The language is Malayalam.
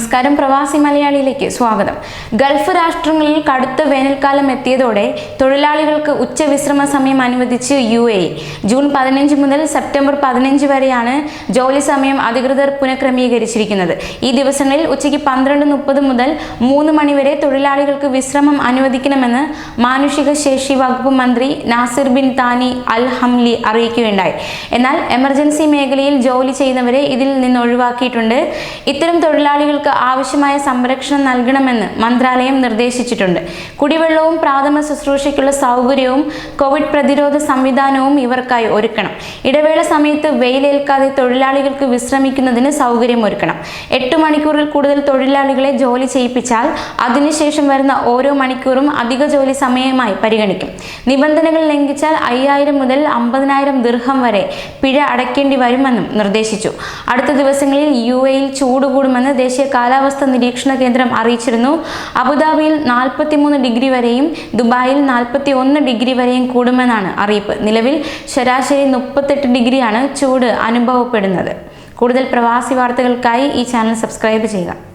നമസ്കാരം. പ്രവാസി മലയാളിയിലേക്ക് സ്വാഗതം. ഗൾഫ് രാഷ്ട്രങ്ങളിൽ കടുത്ത വേനൽക്കാലം എത്തിയതോടെ തൊഴിലാളികൾക്ക് ഉച്ചവിശ്രമ സമയം അനുവദിച്ച് യു എ. ജൂൺ പതിനഞ്ച് മുതൽ സെപ്റ്റംബർ പതിനഞ്ച് വരെയാണ് ജോലി സമയം അധികൃതർ പുനഃക്രമീകരിച്ചിരിക്കുന്നത്. ഈ ദിവസങ്ങളിൽ ഉച്ചയ്ക്ക് പന്ത്രണ്ട് മുപ്പത് മുതൽ മൂന്ന് മണിവരെ തൊഴിലാളികൾക്ക് വിശ്രമം അനുവദിക്കണമെന്ന് മാനുഷിക ശേഷി വകുപ്പ് മന്ത്രി Nasir bin Thani Al Hamli അറിയിക്കുകയുണ്ടായി. എന്നാൽ എമർജൻസി മേഖലയിൽ ജോലി ചെയ്യുന്നവരെ ഇതിൽ നിന്ന് ഒഴിവാക്കിയിട്ടുണ്ട്. ഇത്തരം തൊഴിലാളികൾക്ക് ആവശ്യമായ സംരക്ഷണം നൽകണമെന്ന് മന്ത്രാലയം നിർദ്ദേശിച്ചിട്ടുണ്ട്. കുടിവെള്ളവും പ്രാഥമിക ശുശ്രൂഷയ്ക്കുള്ള സൗകര്യവും കോവിഡ് പ്രതിരോധ സംവിധാനവും ഇവർക്കായി ഒരുക്കണം. ഇടവേള സമയത്ത് വെയിലേൽക്കാതെ തൊഴിലാളികൾക്ക് വിശ്രമിക്കുന്നതിന് സൗകര്യം ഒരുക്കണം എട്ട് മണിക്കൂറിൽ കൂടുതൽ തൊഴിലാളികളെ ജോലി ചെയ്യിപ്പിച്ചാൽ അതിനുശേഷം വരുന്ന ഓരോ മണിക്കൂറും അധിക ജോലി സമയമായി പരിഗണിക്കും. നിബന്ധനകൾ ലംഘിച്ചാൽ അയ്യായിരം മുതൽ അമ്പതിനായിരം ദീർഘം വരെ പിഴ അടയ്ക്കേണ്ടി വരുമെന്നും നിർദ്ദേശിച്ചു. അടുത്ത ദിവസങ്ങളിൽ യു എയിൽ ചൂട് കൂടുമെന്ന് ദേശീയ കാലാവസ്ഥാ നിരീക്ഷണ കേന്ദ്രം അറിയിച്ചിരുന്നു. അബുദാബിയിൽ നാൽപ്പത്തിമൂന്ന് ഡിഗ്രി വരെയും ദുബായിൽ നാൽപ്പത്തി ഒന്ന് ഡിഗ്രി വരെയും കൂടുമെന്നാണ് അറിയിപ്പ്. നിലവിൽ ശരാശരി മുപ്പത്തെട്ട് ഡിഗ്രിയാണ് ചൂട് അനുഭവപ്പെടുന്നത്. കൂടുതൽ പ്രവാസി വാർത്തകൾക്കായി ഈ ചാനൽ സബ്സ്ക്രൈബ് ചെയ്യുക.